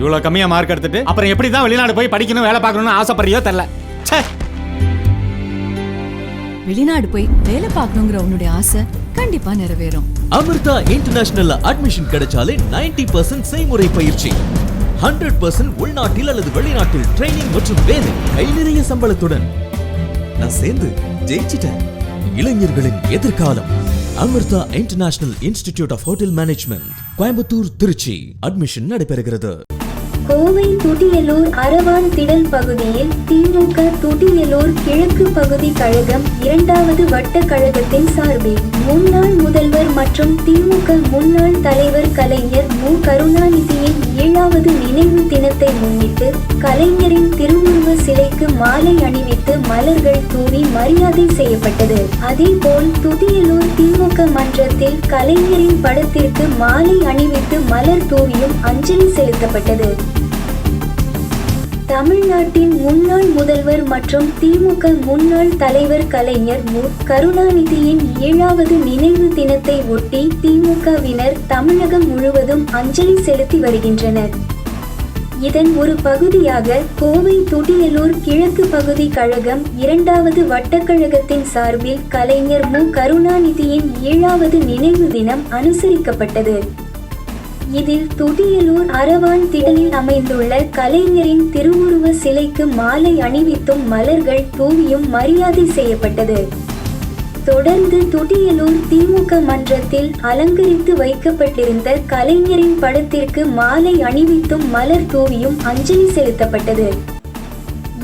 இவ்வளவு கம்மியா மார்க் எடுத்துட்டு அப்புறம் எப்படி தான் வெளிநாடு போய் படிக்கணும் வேலை பார்க்கணும்னு ஆசைப்படுறியோ தெரியல. ச்சே. வெளிநாடு போய் வேலை பார்க்கணுங்கிற உன்னுடைய ஆசை கண்டிப்பா நிறைவேறும். அமிர்தா இன்டர்நேஷனல்ல அட்மிஷன் கிடைச்சாலே 90% பர்சன்ட் செய்முறை பயிற்சி. ஹண்ட்ரட் பர்சன்ட் உள்நாட்டில் அல்லது வெளிநாட்டில் ட்ரைனிங் மற்றும் வேலை கை நிறைய சம்பளத்துடன். நான் சேர்ந்து ஜெயிச்சிட்டேன். இளைஞர்களின் எதிர்காலம். Amrita international institute of hotel management Coimbatore Trichy. Admission நடைபெறுகிறது. கோவை துடியலூர் அரவான் திடல் பகுதியில் திமுக துடியலூர் கிழக்கு பகுதி கழகம் இரண்டாவது வட்ட கழகத்தின் சார்பில். முன்னாள் முதல்வர் மற்றும் திமுக முன்னாள் தலைவர் கலைஞர் மு. கருணாநிதியின் ஏழாவது நினைவு தினத்தை முன்னிட்டு கலைஞரின் திருவுருவ சிலைக்கு மாலை அணிவித்து மலர்கள் தூவி மரியாதை செய்யப்பட்டது. அதேபோல் துதியலூர் திமுக மன்றத்தில் கலைஞரின் படத்திற்கு மாலை அணிவித்து மலர் தூவியும் அஞ்சலி செலுத்தப்பட்டது. தமிழ்நாட்டின் முன்னாள் முதல்வர் மற்றும் திமுக முன்னாள் தலைவர் கலைஞர் மு. கருணாநிதியின் ஏழாவது நினைவு தினத்தை ஒட்டி திமுகவினர் தமிழகம் முழுவதும் அஞ்சலி செலுத்தி வருகின்றனர். இதன் ஒரு பகுதியாக கோவை துடியலூர் கிழக்கு பகுதி கழகம் இரண்டாவது வட்டக்கழகத்தின் சார்பில் கலைஞர் மு. கருணாநிதியின் ஏழாவது நினைவு தினம் அனுசரிக்கப்பட்டது. இதில் துடியலூர் அரவான் திடலில் அமைந்துள்ள கலைஞரின் திருவுருவ சிலைக்கு மாலை அணிவித்தும் மலர்கள் தூவியும் மரியாதை செய்யப்பட்டது. தொடர்ந்து துடியலூர் திமுக மன்றத்தில் அலங்கரித்து வைக்கப்பட்டிருந்த கலைஞரின் படத்திற்கு மாலை அணிவித்தும் மலர் தூவியும் அஞ்சலி செலுத்தப்பட்டது.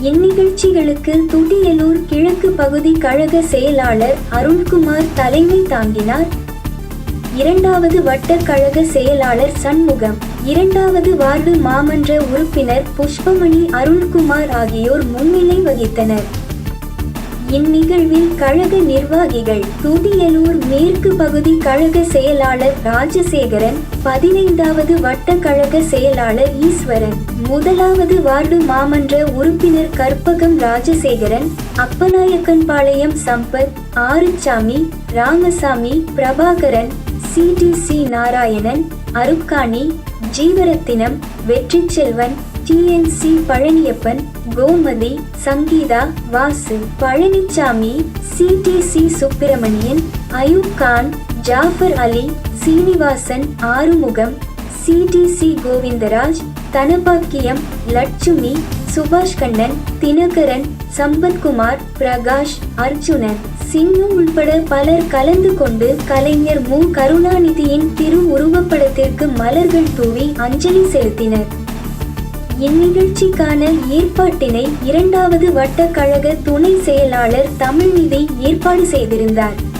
இந்நிகழ்ச்சிகளுக்கு துடியலூர் கிழக்கு பகுதி கழக செயலாளர் அருண்குமார் தலைமை தாங்கினார். இரண்டாவது வட்ட கழக செயலாளர் சண்முகம் இரண்டாவது வார்டு மாமன்ற உறுப்பினர் புஷ்பமணி அருண்குமார் ஆகியோர் முன்னிலை வகித்தனர். இந்நிகழ்வில் கழக நிர்வாகிகள் துதியலூர் மேற்கு பகுதி கழக செயலாளர் ராஜசேகரன் பதினைந்தாவது வட்ட கழக செயலாளர் ஈஸ்வரன் முதலாவது வார்டு மாமன்ற உறுப்பினர் Karpagam Rajasekaran Appanaickenpalayam Sampath Arusamy Ramasamy Prabhakaran CDC Narayanan Arukkani Jeevarathinam Vetri Selvan TNC Palaniappan Gomathi Sangeetha Vasu Palanisamy CDC Subramanian Ayub Khan Jafar Ali Srinivasan Arumugam CDC Govindaraj Dhanabakkiyam Lakshmi Subash Kannan Dinakaran Sampathkumar Prakash Arjunan. Chinnu உள்பட பலர் கலந்து கொண்டு கலைஞர் மு. கருணாநிதியின் திரு உருவப்படத்திற்கு மலர்கள் தூவி அஞ்சலி செலுத்தினர். இந்நிகழ்ச்சிக்கான ஏற்பாட்டினை இரண்டாவது வட்டக்கழக துணை செயலாளர் தமிழ்நிதி ஏற்பாடு செய்திருந்தார்.